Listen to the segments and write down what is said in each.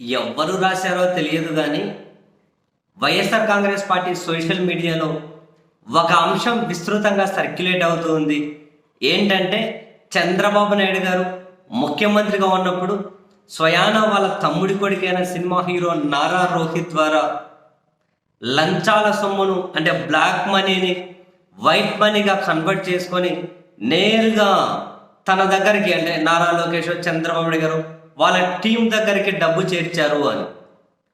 ఎవ్వరు రాశారో తెలియదు కానీ వైఎస్ఆర్ కాంగ్రెస్ పార్టీ సోషల్ మీడియాలో ఒక అంశం విస్తృతంగా సర్క్యులేట్ అవుతుంది ఏంటంటే చంద్రబాబు నాయుడు గారు ముఖ్యమంత్రిగా ఉన్నప్పుడు స్వయాన వాళ్ళ తమ్ముడి కొడుకైన సినిమా హీరో నారా రోహిత్ ద్వారా లంచాల సొమ్మును అంటే బ్లాక్ మనీని వైట్ మనీగా కన్వర్ట్ చేసుకొని నేరుగా తన దగ్గరికి అంటే నారా లోకేష్ చంద్రబాబు గారు వాళ్ళ టీం దగ్గరికి డబ్బు చేర్చారు అని.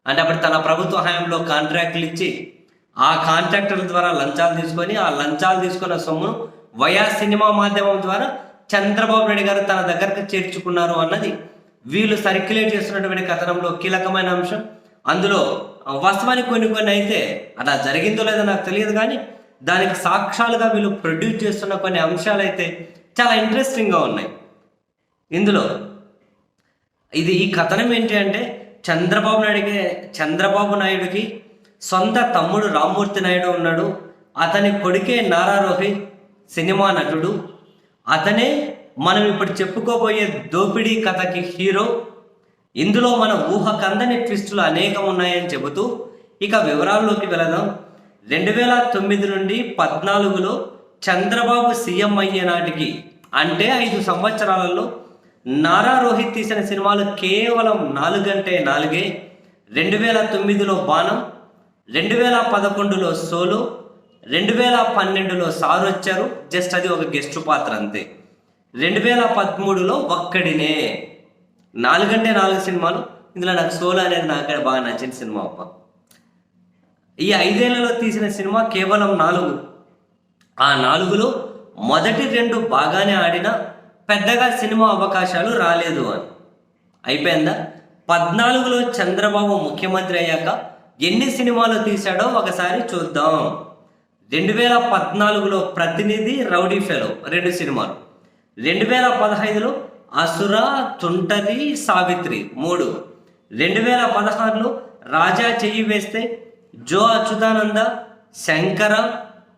అంటే అప్పుడు తన ప్రభుత్వ హయాంలో కాంట్రాక్ట్లు ఇచ్చి ఆ కాంట్రాక్టర్ల ద్వారా లంచాలు తీసుకొని ఆ లంచాలు తీసుకున్న సొమ్మును వయా సినిమా మాధ్యమం ద్వారా చంద్రబాబు నాయుడు గారు తన దగ్గరకు చేర్చుకున్నారు అన్నది వీళ్ళు సర్క్యులేట్ చేస్తున్నటువంటి కథనంలో కీలకమైన అంశం. అందులో వాస్తవానికి కొన్ని కొన్ని అయితే అలా జరిగిందో లేదో నాకు తెలియదు కానీ దానికి సాక్ష్యాలుగా వీళ్ళు ప్రొడ్యూస్ చేస్తున్న కొన్ని అంశాలు అయితే చాలా ఇంట్రెస్టింగ్గా ఉన్నాయి. ఇందులో ఇది ఈ కథనం ఏంటి అంటే చంద్రబాబు నాయుడికి చంద్రబాబు నాయుడికి సొంత తమ్ముడు రామ్మూర్తి నాయుడు ఉన్నాడు. అతని కొడుకే నారా రోహిత్ సినిమా నటుడు. అతనే మనం ఇప్పుడు చెప్పుకోబోయే దోపిడీ కథకి హీరో. ఇందులో మన ఊహకందని ట్విస్టులు అనేకం ఉన్నాయని చెబుతూ ఇక వివరాల్లోకి వెళదాం. రెండు వేల తొమ్మిది నుండి పద్నాలుగులో చంద్రబాబు సీఎం అయ్యే నాటికి అంటే ఐదు సంవత్సరాలలో నారా రోహిత్ తీసిన సినిమాలు కేవలం నాలుగంటే నాలుగే. రెండు వేల తొమ్మిదిలో బాణం రెండు వేల పదకొండులో సోలో రెండు వేల పన్నెండులో సార్ వచ్చారు జస్ట్ అది ఒక గెస్ట్ పాత్ర అంతే. రెండు వేల పదమూడులో ఒక్కడినే. నాలుగంటే నాలుగు సినిమాలు. ఇందులో నాకు సోలో అనేది నాకు బాగా నచ్చిన సినిమా అప్ప ఈ ఐదేళ్ళలో తీసిన సినిమా కేవలం నాలుగు. ఆ నాలుగులో మొదటి రెండు బాగానే ఆడినా పెద్దగా సినిమా అవకాశాలు రాలేదు అని. అయిపోయిందా? పద్నాలుగులో చంద్రబాబు ముఖ్యమంత్రి అయ్యాక ఎన్ని సినిమాలు తీశాడో ఒకసారి చూద్దాం. రెండు వేల పద్నాలుగులో ప్రతినిధి రౌడీ ఫెలో రెండు సినిమాలు. రెండు వేల పదహైదులో అసుర తుంటరి సావిత్రి మూడు. రెండు వేల పదహారులో రాజా చెయ్యి వేస్తే జో అచ్యుతానంద శంకర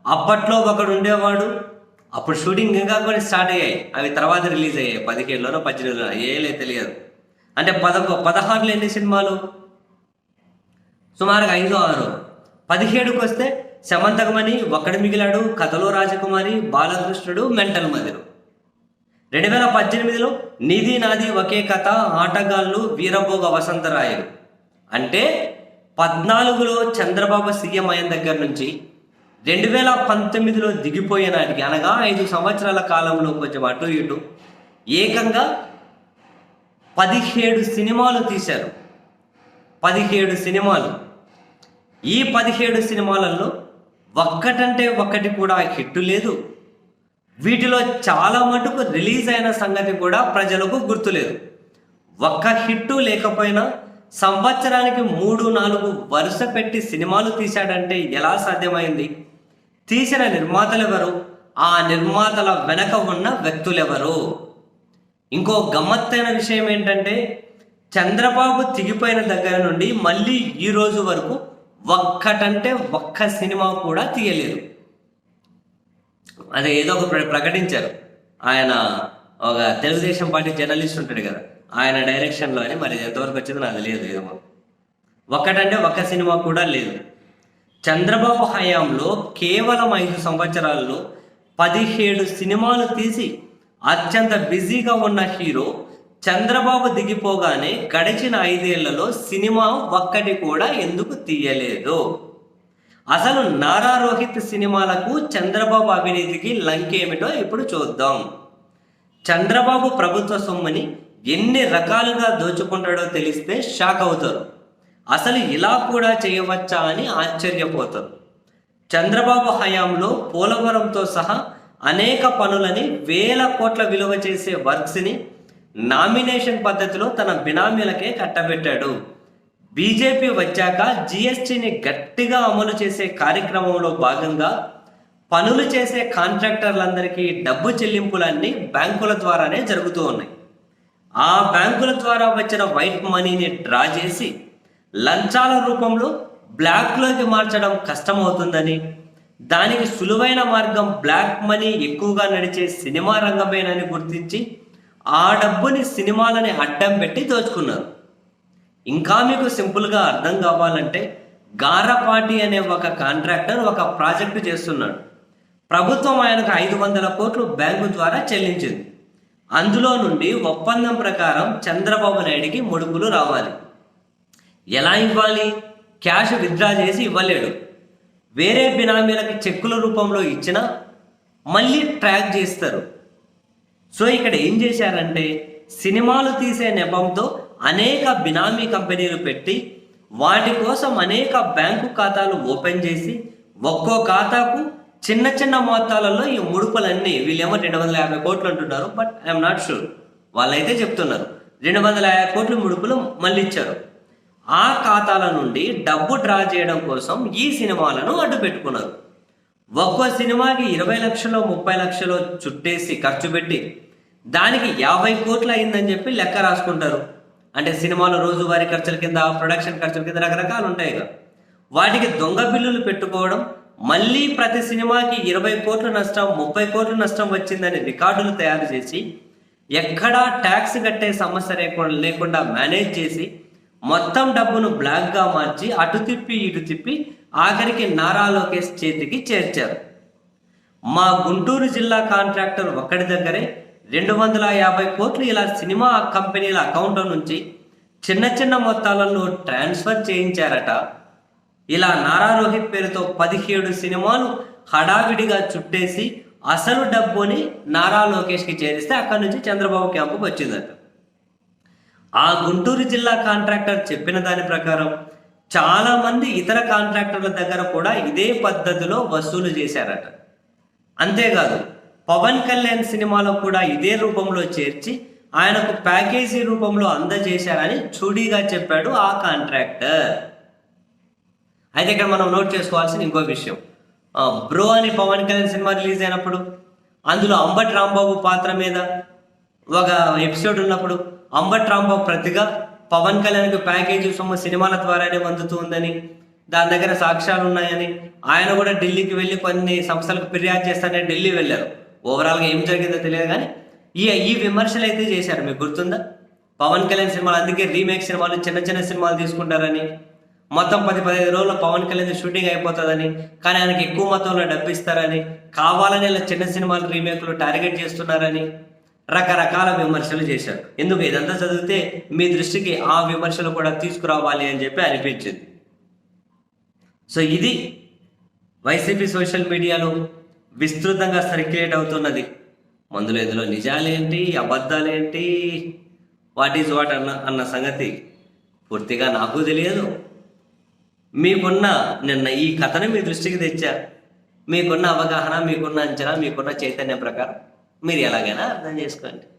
అప్పట్లో ఒకడు ఉండేవాడు అప్పుడు షూటింగ్ ఇంకా కొన్ని స్టార్ట్ అయ్యాయి. అవి తర్వాత రిలీజ్ అయ్యాయి. పదిహేడులోనో పద్దెనిమిదిలోనో ఏలే తెలియదు. అంటే పదకొ పదహారులో ఎన్ని సినిమాలు? సుమారుగా ఐదు ఆరు. పదిహేడుకి వస్తే శమంతకమణి ఒక్కడి మిగిలాడు కథలో రాజకుమారి బాలకృష్ణుడు మెంటల్ మదిరు రెండు వేల పద్దెనిమిదిలో నిధి నాది ఒకే కథ ఆటగాళ్ళు వీరభోగ వసంతరాయలు. అంటే పద్నాలుగులో చంద్రబాబు సీఎం అయిన దగ్గర నుంచి రెండు వేల పంతొమ్మిదిలో దిగిపోయే నాటికి అనగా ఐదు సంవత్సరాల కాలంలో కొంచెం అటు ఇటు ఏకంగా పదిహేడు సినిమాలు తీశారు. పదిహేడు సినిమాలు. ఈ పదిహేడు సినిమాలలో ఒక్కటంటే ఒక్కటి కూడా హిట్ లేదు. వీటిలో చాలా మటుకు రిలీజ్ అయిన సంగతి కూడా ప్రజలకు గుర్తులేదు. ఒక్క హిట్టు లేకపోయినా సంవత్సరానికి మూడు నాలుగు వరుస పెట్టి సినిమాలు తీశాడంటే ఎలా సాధ్యమైంది? తీసిన నిర్మాతలు ఎవరు ఆ నిర్మాతల వెనక ఉన్న వ్యక్తులెవరు? ఇంకో గమ్మత్తైన విషయం ఏంటంటే చంద్రబాబు తిగిపోయిన దగ్గర నుండి మళ్ళీ ఈ రోజు వరకు ఒక్కటంటే ఒక్క సినిమా కూడా తీయలేదు. అదే ఏదో ఒక ప్ర- ప్రకటించారు. ఆయన ఒక తెలుగుదేశం పార్టీ జర్నలిస్ట్ ఉంటాడు కదా. ఆయన డైరెక్షన్లో అని మరి ఎంతవరకు వచ్చిందో నాకు తెలియదు ఏమో. ఒక్కటంటే ఒక్క సినిమా కూడా లేదు. చంద్రబాబు హయాంలో కేవలం ఐదు సంవత్సరాల్లో పదిహేడు సినిమాలు తీసి అత్యంత బిజీగా ఉన్న హీరో చంద్రబాబు దిగిపోగానే గడిచిన ఐదేళ్ళలో సినిమా ఒక్కటి కూడా ఎందుకు తీయలేదు? అసలు నారా రోహిత్ సినిమాలకు చంద్రబాబు అవినీతికి లంకేమిటో ఇప్పుడు చూద్దాం. చంద్రబాబు ప్రభుత్వ సొమ్ముని ఎన్ని రకాలుగా దోచుకుంటాడో తెలిస్తే షాక్ అవుతారు. అసలు ఇలా కూడా చేయవచ్చా అని ఆశ్చర్యపోతారు. చంద్రబాబు హయాంలో పోలవరంతో సహా అనేక పనులని వేల కోట్ల విలువ చేసే వర్క్స్ని నామినేషన్ పద్ధతిలో తన బినామీలకే కట్టబెట్టాడు. బీజేపీ వచ్చాక జిఎస్టిని గట్టిగా అమలు చేసే కార్యక్రమంలో భాగంగా పనులు చేసే కాంట్రాక్టర్లందరికీ డబ్బు చెల్లింపులన్నీ బ్యాంకుల ద్వారానే జరుగుతూ ఉన్నాయి. ఆ బ్యాంకుల ద్వారా వచ్చిన వైట్ మనీని డ్రా చేసి లంచాల రూపంలో బ్లాక్లోకి మార్చడం కష్టమవుతుందని దానికి సులువైన మార్గం బ్లాక్ మనీ ఎక్కువగా నడిచే సినిమా రంగమేనని గుర్తించి ఆ డబ్బుని సినిమాలని అడ్డం పెట్టి దోచుకున్నారు. ఇంకా మీకు సింపుల్గా అర్థం కావాలంటే గారపాటి అనే ఒక కాంట్రాక్టర్ ఒక ప్రాజెక్టు చేస్తున్నాడు. ప్రభుత్వం ఆయనకు ఐదు వందల కోట్లు బ్యాంకు ద్వారా చెల్లించింది. అందులో నుండి ఒప్పందం ప్రకారం చంద్రబాబు నాయుడికి ముడుపులు రావాలి. ఎలా ఇవ్వాలి? క్యాష్ విత్డ్రా చేసి ఇవ్వలేడు. వేరే బినామీలకు చెక్కుల రూపంలో ఇచ్చినా మళ్ళీ ట్రాక్ చేస్తారు. సో ఇక్కడ ఏం చేశారంటే సినిమాలు తీసే నెపంతో అనేక బినామీ కంపెనీలు పెట్టి వాటి కోసం అనేక బ్యాంకు ఖాతాలు ఓపెన్ చేసి ఒక్కో ఖాతాకు చిన్న చిన్న మొత్తాలలో ఈ ముడుపులన్నీ వీళ్ళేమో రెండు వందల యాభై కోట్లు అంటున్నారు బట్ ఐఎమ్ నాట్ షూర్. వాళ్ళైతే చెప్తున్నారు రెండు వందల యాభై కోట్లు ముడుపులు మళ్ళీ ఇచ్చారు. ఆ ఖాతాల నుండి డబ్బు డ్రా చేయడం కోసం ఈ సినిమాలను అడ్డు పెట్టుకున్నారు. ఒక్కో సినిమాకి ఇరవై లక్షలు ముప్పై లక్షలు చుట్టేసి ఖర్చు పెట్టి దానికి యాభై కోట్లు అయిందని చెప్పి లెక్క రాసుకుంటారు. అంటే సినిమాలో రోజువారీ ఖర్చుల కింద ప్రొడక్షన్ ఖర్చుల కింద రకరకాలు ఉంటాయి కదా వాటికి దొంగ బిల్లులు పెట్టుకోవడం మళ్ళీ ప్రతి సినిమాకి ఇరవై కోట్ల నష్టం ముప్పై కోట్ల నష్టం వచ్చిందని రికార్డులు తయారు చేసి ఎక్కడా ట్యాక్స్ కట్టే సమస్య లేకుండా లేకుండా మేనేజ్ చేసి మొత్తం డబ్బును బ్లాక్గా మార్చి అటు తిప్పి ఇటు తిప్పి ఆఖరికి నారా లోకేష్ చేతికి చేర్చారు. మా గుంటూరు జిల్లా కాంట్రాక్టర్ ఒక్కడి దగ్గరే రెండు వందల యాభై కోట్లు ఇలా సినిమా కంపెనీల అకౌంట్ నుంచి చిన్న చిన్న మొత్తాలలో ట్రాన్స్ఫర్ చేయించారట. ఇలా నారా రోహిత్ పేరుతో పదిహేడు సినిమాలు హడావిడిగా చుట్టేసి అసలు డబ్బుని నారా లోకేష్కి చేరిస్తే అక్కడి నుంచి చంద్రబాబు క్యాంపుకి వచ్చిందట. ఆ గుంటూరు జిల్లా కాంట్రాక్టర్ చెప్పిన దాని ప్రకారం చాలామంది ఇతర కాంట్రాక్టర్ల దగ్గర కూడా ఇదే పద్ధతిలో వసూలు చేశారట. అంతేకాదు పవన్ కళ్యాణ్ సినిమాలో కూడా ఇదే రూపంలో చేర్చి ఆయనకు ప్యాకేజీ రూపంలో అందజేశారని చూడీగా చెప్పాడు ఆ కాంట్రాక్టర్. అయితే ఇక్కడ మనం నోట్ చేసుకోవాల్సిన ఇంకో విషయం. బ్రో అని పవన్ కళ్యాణ్ సినిమా రిలీజ్ అయినప్పుడు అందులో అంబట్ రాంబాబు పాత్ర మీద ఒక ఎపిసోడ్ ఉన్నప్పుడు అంబట్ రాంబాబు ప్రతిగా పవన్ కళ్యాణ్కి ప్యాకేజీ సొమ్ము సినిమాల ద్వారానే అందుతుందని దాని దగ్గర సాక్ష్యాలు ఉన్నాయని ఆయన కూడా ఢిల్లీకి వెళ్ళి కొన్ని సంస్థలకు ఫిర్యాదు చేస్తానని ఢిల్లీ వెళ్ళారు. ఓవరాల్గా ఏం జరిగిందో తెలియదు కానీ ఈ ఈ విమర్శలు అయితే చేశారు. మీకు గుర్తుందా? పవన్ కళ్యాణ్ సినిమాలు అందుకే రీమేక్ సినిమాలు చిన్న చిన్న సినిమాలు తీసుకుంటారని. మొత్తం పది పదిహేను రోజులు పవన్ కళ్యాణ్ షూటింగ్ అయిపోతుందని కానీ ఆయనకి ఎక్కువ మొత్తంలో డబ్బు ఇస్తారని కావాలని ఇలా చిన్న సినిమాలు రీమేక్లు టార్గెట్ చేస్తున్నారని రకరకాల విమర్శలు చేశారు. ఎందుకు ఇదంతా చదివితే మీ దృష్టికి ఆ విమర్శలు కూడా తీసుకురావాలి అని చెప్పి అనిపించింది. సో ఇది వైసీపీ సోషల్ మీడియాలో విస్తృతంగా సర్క్యులేట్ అవుతున్నది. మందులో ఇందులో నిజాలేంటి అబద్ధాలేంటి వాట్ ఈజ్ వాట్ అన్న అన్న సంగతి పూర్తిగా నాకు తెలియదు. మీకున్న నిన్న ఈ కథను మీ దృష్టికి తెచ్చారు మీకున్న అవగాహన మీకున్న అంచనా మీకున్న చైతన్యం ప్రకారం. మీరు ఎలాగైనా అర్థం చేసుకోండి.